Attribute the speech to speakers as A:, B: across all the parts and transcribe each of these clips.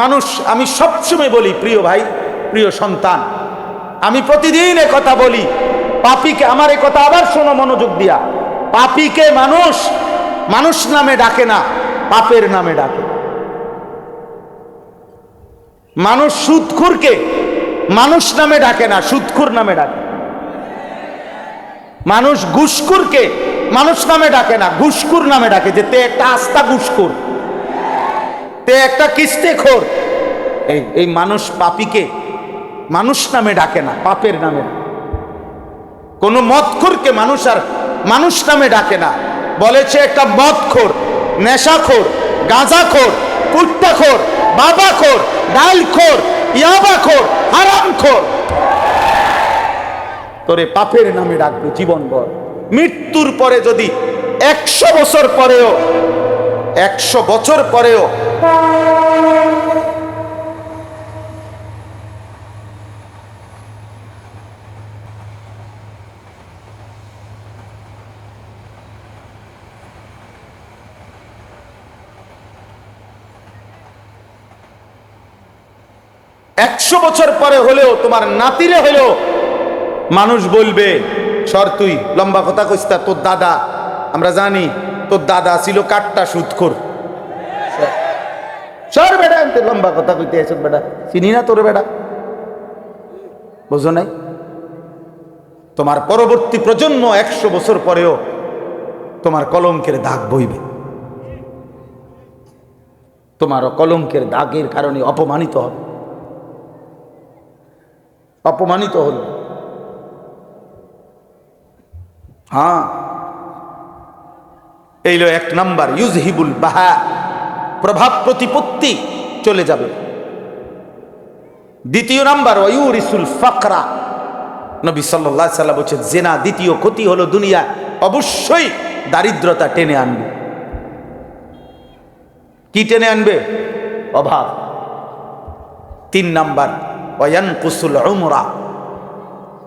A: মানুষ, আমি সবসময় বলি, প্রিয় ভাই, প্রিয় সন্তান, আমি প্রতিদিন কথা বলি, পাপিকে আমার কথা আবার শোনো মনোযোগ দিয়া, পাপিকে মানুষ মানুষ নামে ডাকে না, পাপের নামে ডাকে। মানুষ সুদখুরকে মানুষ নামে ডাকে না সুদখুর নামে ডাকে। মানুষ ঘুষখুরকে মানুষ নামে ডাকে না, ঘুষখুর নামে ডাকে, যে তে একটা আস্তা ঘুষখুর। তে একটা কিস্তে খোর। এই এই মানুষ পাপিকে, মানুষ নামে ডাকে না, পাপের নামে। কোনো মদখোরকে মানুষ আর মানুষ নামে ডাকে না। বলেছে একটা মদখোর, নেশাখোর, গাঁজাখোর, কুট্টাখোর, বাবাখোর, ডালখোর, ইয়াবাখোর, হারামখোর। তোরে পাপের নামে ডাকবে জীবনভর। মৃত্যুর পরে যদি একশো বছর পরেও, একশো বছর পরেও একশো বছর পরে হলেও, তোমার নাতিরে হলেও মানুষ বলবে, সর তুই, লম্বা কথা কইস্তা তোর দাদা, আমরা জানি তোর দাদা ছিল কাটটা সুৎখোর। সর লম্বা কথা কইতে এসব বেটা। চিনি না তোর বেটা? বুঝো নাই? তোমার পরবর্তী প্রজন্ম একশো বছর পরেও তোমার কলঙ্কের দাগ বইবে। তোমার কলঙ্কের দাগের কারণে অপমানিত হবে। অপমানিত হল। হ্যাঁ। এইলো এক নাম্বার, ইউজহিবুল বাহা। প্রভাব প্রতিপত্তি। চলে যাবে। দ্বিতীয় নাম্বার, ওয়ুরিসুল ফাকরা। নবী সাল্লাহ সাল্লাম বলছে জেনা দ্বিতীয় ক্ষতি হলো দুনিয়া অবশ্যই দারিদ্রতা টেনে আনবে। কি টেনে আনবে? অভাব। তিন নাম্বার ওয়ান কুসুল উমরা।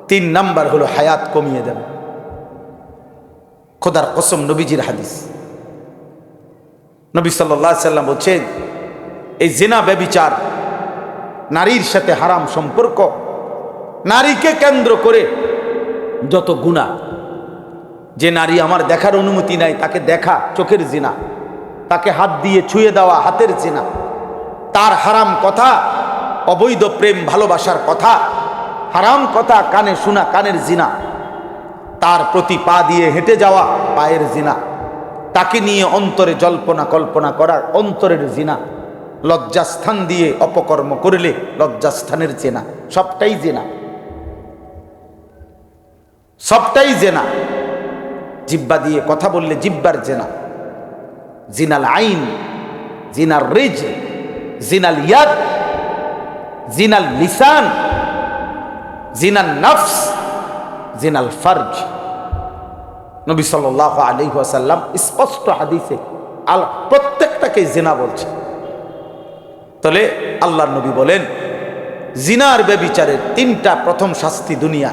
A: তিন নাম্বার হলো, হায়াত কমিয়ে দেবে। খোদার কসম নবীজির হাদিস। নবী সাল্লাহ সাল্লাম বলছেন এই জেনা ব্যবিচার, নারীর সাথে হারাম সম্পর্ক, নারীকে কেন্দ্র করে যত গুণা যে নারী আমার দেখার অনুমতি নাই, তাকে দেখা চোখের জিনা, তাকে হাত দিয়ে ছুঁয়ে দেওয়া হাতের জিনা, তার হারাম কথা, অবৈধ প্রেম ভালোবাসার কথা, হারাম কথা কানে শোনা কানের জিনা, তার প্রতি পা দিয়ে হেঁটে যাওয়া পায়ের জিনা, তাকে নিয়ে অন্তরে জল্পনা কল্পনা করার অন্তরের জিনা। লজ্জাস্থান দিয়ে অপকর্ম করলে লজ্জাস্থানের জেনা সবটাই জেনা। সবটাই জেনা। জিব্বা দিয়ে কথা বললে জিব্বার জেনা। জিনাল আইন, জিনাল রিজ, জিনাল ইয়াদ, জিনাল লিসান, জিনাল নফস, জিনাল ফর্জ। নবী সাল্লাহ আলী ওয়াসাল্লাম স্পষ্ট হাদিসে আল প্রত্যেকটাকে জেনা বলছে। তাহলে আল্লাহ নবী বলেন, জিনার বেবিচারের তিনটা প্রথম শাস্তি দুনিয়া।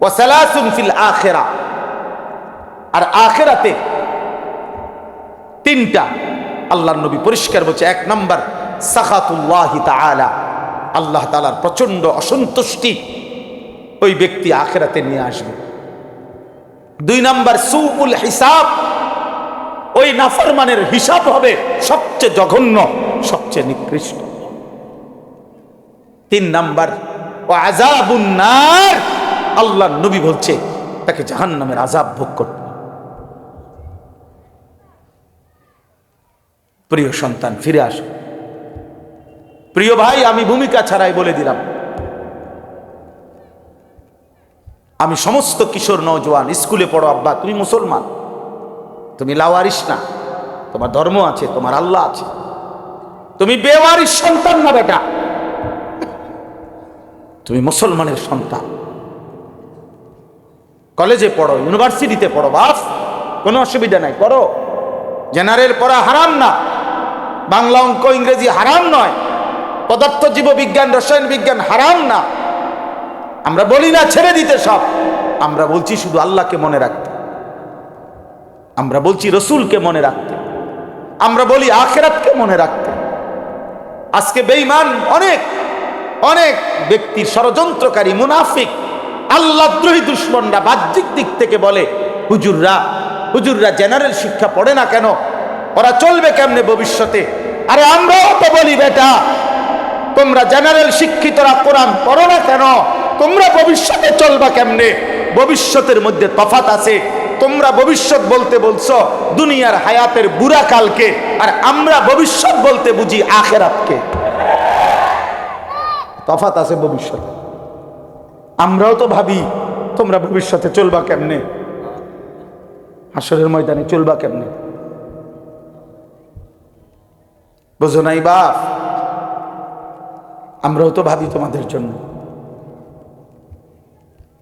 A: ওয়াসালাসুন ফিল আখেরা। আর আখেরাতে তিনটা আল্লাহ নবী পরিষ্কার বলছে, এক নাম্বার, সাখাতুল্লাহ তাআলা। আল্লাহ তালার প্রচণ্ড অসন্তুষ্টি ওই ব্যক্তি আখেরাতে নিয়ে আসবে। দুই নাম্বার, সুউল হিসাব। ওই নাফরমানের হিসাব হবে সবচেয়ে জঘন্য। সবচেয়ে নিকৃষ্ট। তিন নাম্বার, ও আজাবুন্নার আল্লাহ নবী বলছে, তাকে জাহান্নামের আজাব ভোগ করতে প্রিয় সন্তান, ফিরে আসো। প্রিয় ভাই, আমি ভূমিকা ছাড়াই বলে দিলাম। আমি সমস্ত কিশোর নৌজওয়ান স্কুলে পড়ো আব্বা, তুমি মুসলমান। তুমি লাওয়ারিস না। তোমার ধর্ম আছে, তোমার আল্লাহ আছে। তুমি বেওয়ারিস সন্তান না বেটা। তুমি মুসলমানের সন্তান। কলেজে পড়ো, ইউনিভার্সিটিতে পড়ো, বাস। কোনো অসুবিধা নাই, পড়ো। জেনারেল পড়া হারাম না। বাংলা অঙ্ক, ইংরেজি হারাম নয়। পদার্থ, জীববিজ্ঞান, রসায়ন বিজ্ঞান হারাম না। আমরা বলি না, ছেড়ে দিতে সব। আমরা বলছি শুধু আল্লাহকে মনে রাখতে। আমরা বলছি রসুলকে মনে রাখতে। আমরা বলি আখেরাতকে মনে রাখতে। আজকে বেঈমান অনেক অনেক ব্যক্তির ষড়যন্ত্রকারী মুনাফিক আল্লাহদ্রোহী দুশ্মনরা বাহ্যিক দিক থেকে বলে, হুজুররা হুজুররা জেনারেল শিক্ষা পড়ে না কেন? ওরা চলবে কেমনে ভবিষ্যতে? আরে আমরাও তো বলি, বেটা, তোমরা জেনারেল শিক্ষিতরা কোরআন পড়ো না কেন? তোমরা ভবিষ্যতে চলবা কেমনে? ভবিষ্যতের মধ্যে তফাত আছে তোমরা ভবিষ্যৎ বলতে বলছো, দুনিয়ার হায়াতের বুড়া কালকে, আর আমরা ভবিষ্যৎ বলতে বুঝি আখেরাতকে। তফাত আছে ভবিষ্যতে। আমরাও তো ভাবি, তোমরা ভবিষ্যতে চলবা কেমনে? আসরের ময়দানে চলবা কেমনে? বোঝো নাই বাপ? আমরাও তো ভাবি তোমাদের জন্য।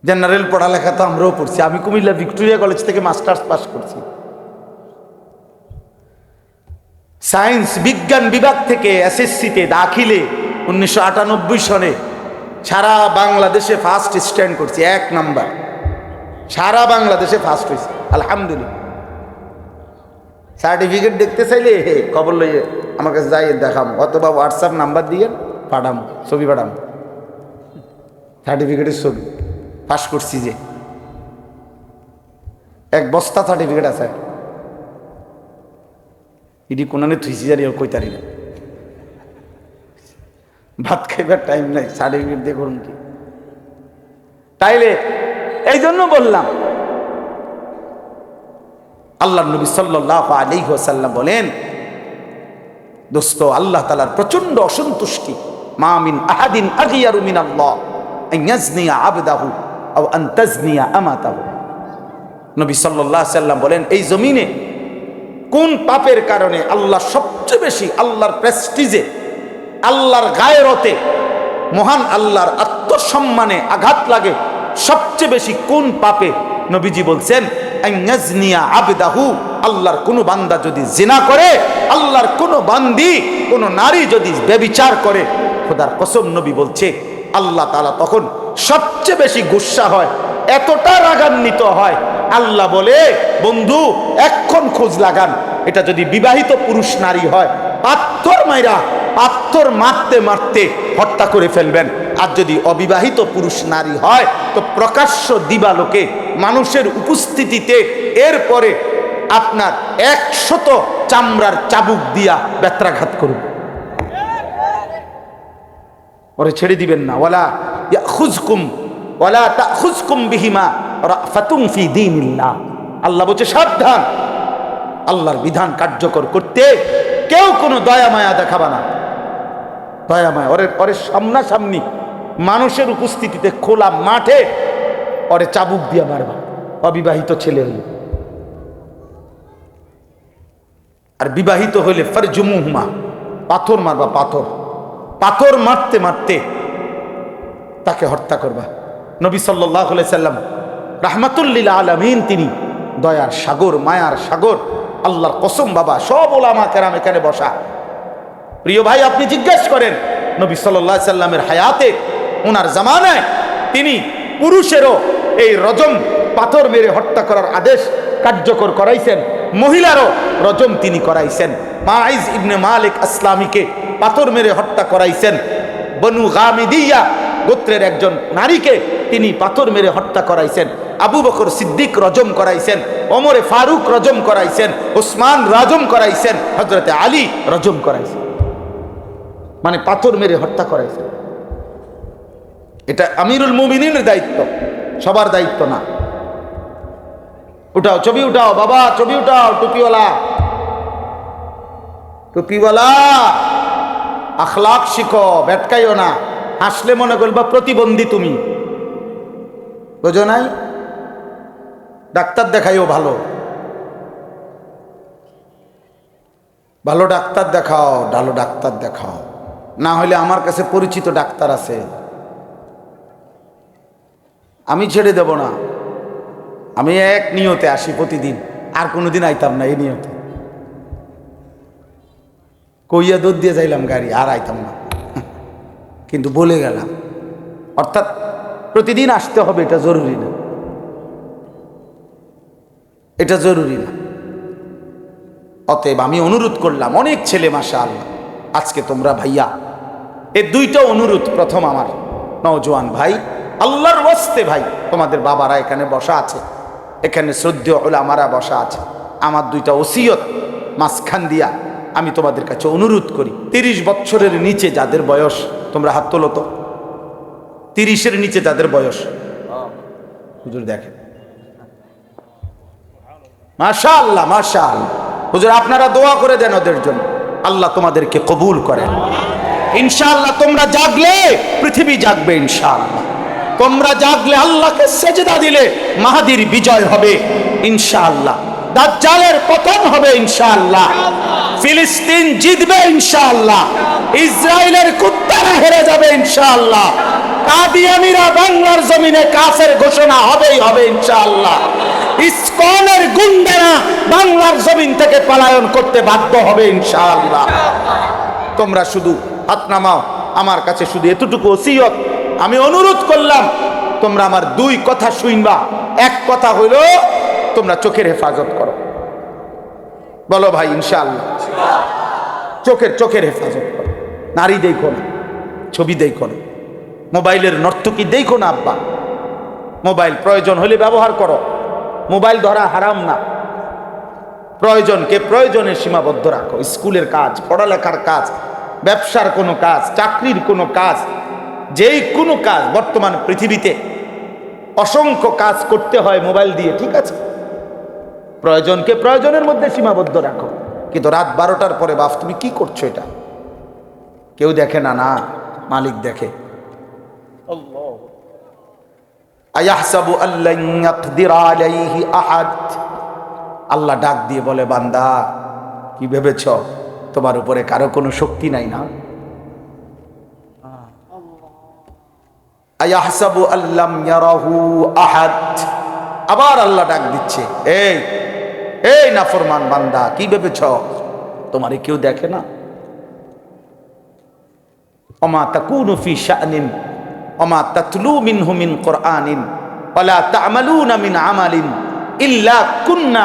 A: জেনারেল পড়ালেখা তো আমরাও পড়ছি। আমি কুমিল্লা ভিক্টোরিয়া কলেজ থেকে মাস্টার্স পাস করছি। সায়েন্স বিজ্ঞান বিভাগ থেকে এসএসসিতে দাখিলে উনিশশো আটানব্বই সনে সারা বাংলাদেশে ফার্স্ট স্ট্যান্ড করছি, এক নাম্বার। সারা বাংলাদেশে ফার্স্ট হয়েছে আলহামদুলিল্লাহ। সার্টিফিকেট দেখতে চাইলে হে খবর লইয়ে আমার কাছে যাই দেখাম, অথবা হোয়াটসঅ্যাপ নাম্বার দিয়ে পাঠাম, ছবি পাঠাম। সার্টিফিকেটের ছবি। পাস করছি যে। এক বস্তা সার্টিফিকেট আছে। ইডি কোনানে থুইছি জানি কইতারি না। ভাত খাইবার টাইম নাই সার্টিফিকেট দিয়ে করুন কি? তাইলে এই জন্য বললাম, আল্লাহ নবী সাল্লাহ আলী সাল্লাম বলেন, দোস্ত, আল্লাহ তালার প্রচণ্ড অসন্তুষ্টি। মামিন আহাদিন আগিয়ারু মিন আল্লাহ আবদাহু। আও আন্তাজনিয়া আমাতাহু। নবী আলাইহি সাল্লাম বলেন, এই জমিনে কোন পাপের কারণে আল্লাহ সবচেয়ে বেশি আল্লাহর প্রেস্টিজে আল্লাহর গায়রতে মহান আল্লাহর আত্মসম্মানে আঘাত লাগে, সবচেয়ে বেশি কোন পাপে? নবীজি বলছেন আবদাহু, আল্লাহর কোনো বান্দা যদি জিনা করে, আল্লাহর কোনো বান্দি, কোনো নারী যদি ব্যবিচার করে, খোদার কসম নবী বলছে, আল্লাহ তালা তখন সবচেয়ে বেশি গুসা হয়, এতটা রাগান্বিত হয়। আল্লাহ বলে, বন্ধু এক্ষণ খোঁজ লাগান। এটা যদি বিবাহিত পুরুষ নারী হয়, পাথর মাইরা, পাথর মারতে মারতে হত্যা করে ফেলবেন। আর যদি অবিবাহিত পুরুষ নারী হয়, তো প্রকাশ্য দিবালোকে মানুষের উপস্থিতিতে এরপরে আপনার একশত চামড়ার চাবুক দিয়া ব্যত্রাঘাত করুন। ওরে ছেড়ে দিবেন না। ওলা খুজকুম ওলা তা খুজকুম বিহিমা ওরা ফাতুম ফি দিনিল্লাহ। আল্লাহ বলছে, সাবধান। আল্লাহর বিধান কার্যকর করতে কেউ কোনো দয়া মায়া দেখাবা না। দয়া মায়া, ওরে ওরে সামনাসামনি মানুষের উপস্থিতিতে খোলা মাঠে ওরে চাবুক দিয়া মারবা। অবিবাহিত ছেলে হইলে। আর বিবাহিত হইলে ফরজুমুহুমা, পাথর মারবা, পাথর। পাথর মারতে মারতে তাকে হত্যা করবা। নবী সাল্লাহ সাল্লাম রাহমাতুল্লিল আলমিন তিনি দয়ার সাগর, মায়ার সাগর, আল্লাহর কসম বাবা, সব ওলামা কেরাম এখানে বসা। প্রিয় ভাই, আপনি জিজ্ঞেস করেন, নবী সাল্লাহ সাল্লামের হায়াতে ওনার জামানায় তিনি পুরুষেরও এই রজম পাথর মেরে হত্যা করার আদেশ কার্যকর করাইছেন, মহিলারও রজম তিনি করাইছেন। মাইজ ইবনে মালিক আসলামীকে পাথর মেরে হত্যা করাইছেন। বনু গামিদিয়া গোত্রের একজন নারীকে তিনি পাথর মেরে হত্যা করাইছেন। আবু বকর সিদ্দিক রজম করাইছেন। ওমরে ফারুক রজম করাইছেন। ওসমান রাজম করাইছেন। হজরতে আলী রজম করাইছেন। মানে পাথর মেরে হত্যা করাইছেন। এটা আমিরুল মুমিনের দায়িত্ব। সবার দায়িত্ব না। উঠাও, ছবি উঠাও, বাবা, ছবি উঠাও, টুপিওয়ালা। টুপিওয়ালা! আখলাক শিখো, ভেটকাইও না। হাসলে মনে করবা প্রতিবন্ধী তুমি। বোঝো নাই? ডাক্তার দেখাইও ভালো। ভালো ডাক্তার দেখাও ভালো ডাক্তার দেখাও। না হলে আমার কাছে পরিচিত ডাক্তার আছে। আমি ছেড়ে দেব না। আমি এক নিয়তে আসি প্রতিদিন। আর কোনোদিন আইতাম না এই নিয়তে। কইয়া দুধ দিয়ে যাইলাম গাড়ি, আর আইতাম না। কিন্তু বলে গেলাম, অর্থাৎ প্রতিদিন আসতে হবে, এটা জরুরি না। এটা জরুরি না। অতএব আমি অনুরোধ করলাম, অনেক ছেলে মাসা আল্লাহ আজকে তোমরা ভাইয়া, এ দুইটা অনুরোধ প্রথম আমার। নওজোয়ান ভাই, আল্লাহর ওয়াস্তে ভাই, তোমাদের বাবারা এখানে বসা আছে, এখানে শ্রদ্ধেয় ওলামারা বসা আছে। আমার দুইটা ওসিয়ত মাঝখান দিয়া আমি তোমাদের কাছে অনুরোধ করি, তিরিশ বছরের নিচে যাদের বয়স, তোমরা হাত তোলো তো। তিরিশের নিচে যাদের বয়স। হুজুর দেখেন। মাশা আল্লাহ মাশা হুজুর, আপনারা দোয়া করে দেন ওদের জন্য। আল্লাহ তোমাদেরকে কবুল করেন। ইনশাআল্লাহ, তোমরা জাগলে, পৃথিবী জাগবে ইনশাআল্লাহ। তোমরা জাগলে, আল্লাহকে সেজদা দিলে, মাহাদির বিজয় হবে ইনশাআল্লাহ। দাজ্জালের পতন হবে ইনশাআল্লাহ। ফিলিস্তিন জিতবে ইনশাআল্লাহ। ইসরায়েলের কুত্তারা হেরে যাবে ইনশাআল্লাহ। কাদিয়ানিরা বাংলার জমিনে কাফের ঘোষণা হবেই হবে ইনশাআল্লাহ। ইসকনের গুন্ডারা বাংলার জমিন থেকে পলায়ন করতে বাধ্য হবে ইনশাআল্লাহ। তোমরা শুধু হাত নামাও, আমার কাছে শুধু এতটুকু ওসিয়ত। আমি অনুরোধ করলাম, তোমরা আমার দুই কথা শুনবা। এক কথা হইল, তোমরা চোখের হেফাজত করো। বলো ভাই, ইনশাআল্লাহ। চোখের চোখের হেফাজত করো। নারী দেখো না, ছবি দেখো না। মোবাইলের নর্তকী দেখো না, আব্বা। মোবাইল প্রয়োজন হলে ব্যবহার করো। মোবাইল ধরা হারাম না। প্রয়োজনকে প্রয়োজনে সীমাবদ্ধ রাখো। স্কুলের কাজ, পড়ালেখার কাজ, ব্যবসার কোনো কাজ, চাকরির কোনো কাজ, যেই কোনো কাজ বর্তমান পৃথিবীতে অসংখ্য কাজ করতে হয় মোবাইল দিয়ে, ঠিক আছে? প্রয়োজনকে প্রয়োজনের মধ্যে সীমাবদ্ধ রাখো। কিন্তু রাত বারোটার পরে বাপ তুমি কি করছ এটা? কেউ দেখে না না, মালিক দেখে। আল্লাহ। ডাক দিয়ে বলে, বান্দা, কি ভেবেছ? তোমার উপরে কারও কোনো শক্তি নাই না? আবার আল্লাহ ডাক দিচ্ছে, এই এই নাফরমান বান্দা, কি ভেবেছ? তোমারে কেউ দেখে না? অমা তাকুনু ফি অমা তাতলু মিন কোরআনিন, ওয়ালা তা'মালুনা মিন আমালিন, ইল্লা কুন্না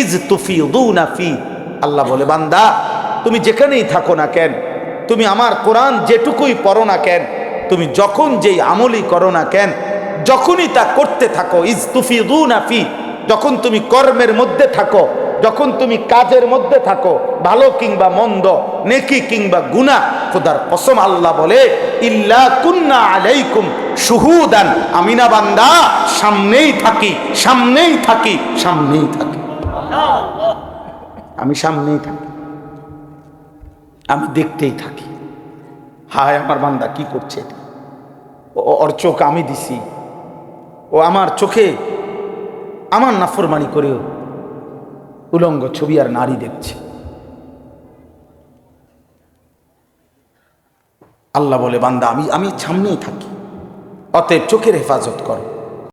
A: ইজ আল্লাহ বলে, বান্দা, তুমি যেখানেই থাকো না কেন, তুমি আমার কোরআন যেটুকুই পড়ো না কেন, তুমি যখন যেই আমলই করো না কেন, যখনই তা করতে থাকো ইজ তুফিদুনা ফি যখন তুমি কর্মের মধ্যে থাকো, যখন তুমি কাজের মধ্যে থাকো, ভালো কিংবা মন্দ, নেকি কিংবা গুনাহ, খোদার কসম আল্লাহ বলে, ইল্লা কুন্না আলাইকুম শুহুদান। আমিনা বান্দা, সামনেই থাকি সামনেই থাকি সামনেই থাকি। আমি সামনেই থাকি। আমি দেখতেই থাকি। হায়, আমার বান্দা কি করছে? ওর চোখ আমি দিছি। ও, আমার চোখে আমার নাফরমানি করেও উলঙ্গ ছবি আর নারী দেখছে। আল্লাহ বলে, বান্দা, আমি আমি সামনেই থাকি। অতএব চোখের হেফাজত করো।